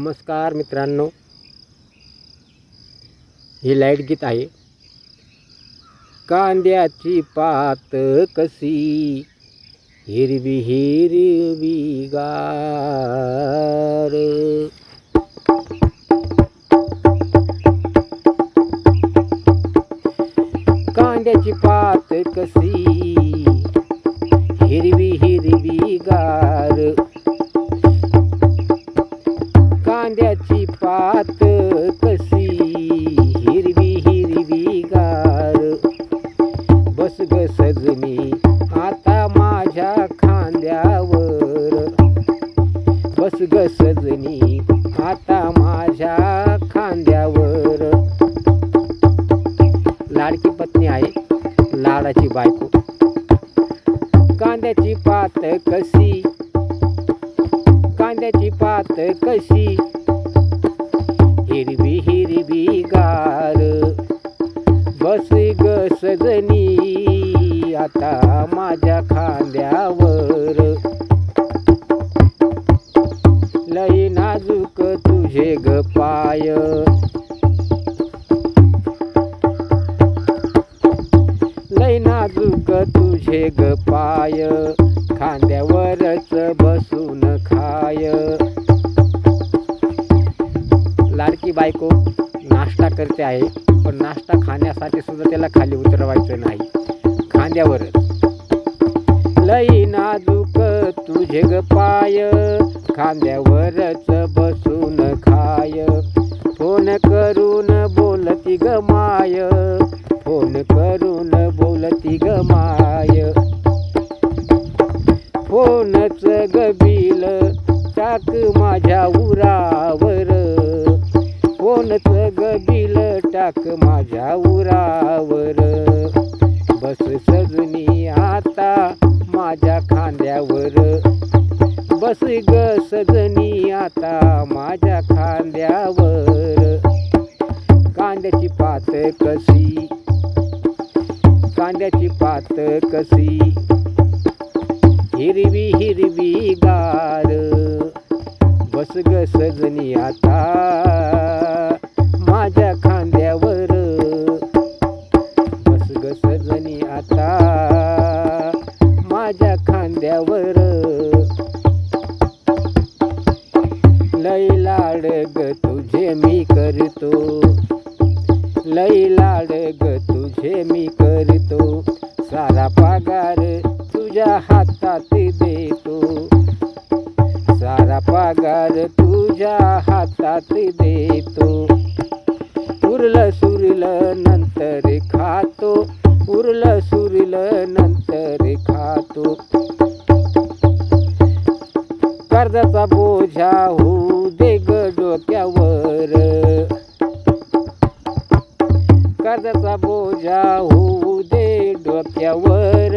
नमस्कार मित्रांनो. ही लाइट गीत आहे. कांद्याची पात कशी? हिरवी हिरवी गार. कांद्याची पात कशी? बस ग सजनी आता माझ्या खांद्यावर. लाडकी पत्नी आहे लाडाची बायको. कांद्याची पात कशी? कांद्याची पात कशी? हिरवी हिरवी गार. बस ग सजनी आता माझ्या खांद्यावर. नाजूक तुझे ग पाय. लय नाजूक तुझे ग पाय. खांद्यावरच बसून खाय. लाडकी बायको नाश्ता करते आहे पण नाश्ता खाण्यासाठी सुद्धा त्याला खाली उतरवायचं नाही. खांद्यावरच. लई नाजूक तुझे ग पाय. खांद्यावरच बसून खाय. फोन करून बोलती ग माय. फोन करून बोलती ग माय. फोनच गबील टाक माझ्या उरावर. फोनच गबील टाक माझ्या उरावर. बस सजनी पात कशी? कांद्याची पात कशी? हिरवी हिरवी गार. बस ग सजनी आता. माझ्या खांद्यावर. बस ग सजनी आता. माझ्या खांद्यावर. लई लाड ग तुझे मी करतो. लई लाड ग तुझे मी करतो. सारा पगार तुझ्या हातात देतो. सारा पगार तुझ्या हातात देतो. उरलं सुरलं नंतर खातो. उरलं सुरलं नंतर खातो. कर्जाचा बोझा होऊ दे ग डोक्यावर. कर्जाचा बोजा होऊ दे डोक्यावर.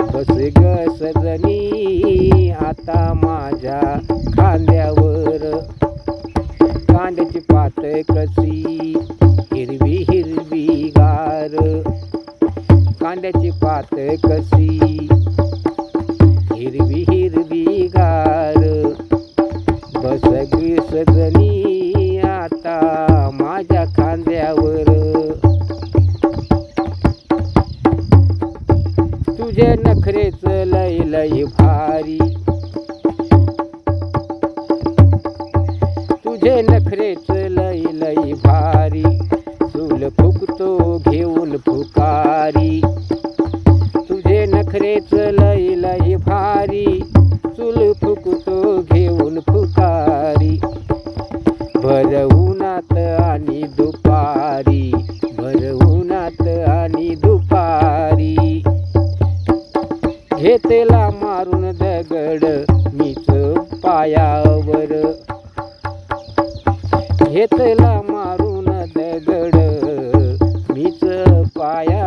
बस ग सजनी आता माझ्या खांद्यावर. कांद्याची पात कशी हिरवी हिरवी गार. कांद्याची पात कशी हिरवी हिरवी तुझे नखरेच लय लय भारी. तुझे नखरेच लय लय भारी. चूल फुकतो घेऊन फुकारी. तुझे नखरेच लय लय भारी. चूल फुकतो घेऊन फुकारी. भर उन्हात आणि दुःख घेतेला मारून दगड मीच पायावर. घेतला मारून दगड मीच पाया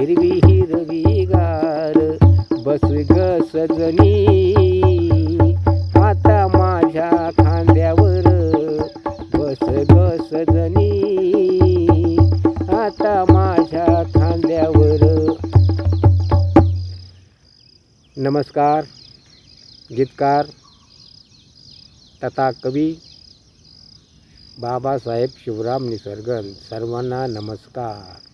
हिरवी हिरवी गार बस ग सजनी. आता माझ्या खांद्यावर बस ग सजनी. आता माझ्या खांद्यावर. नमस्कार गीतकार तथा कवी बाबासाहेब शिवराम निसर्गन सर्वांना नमस्कार.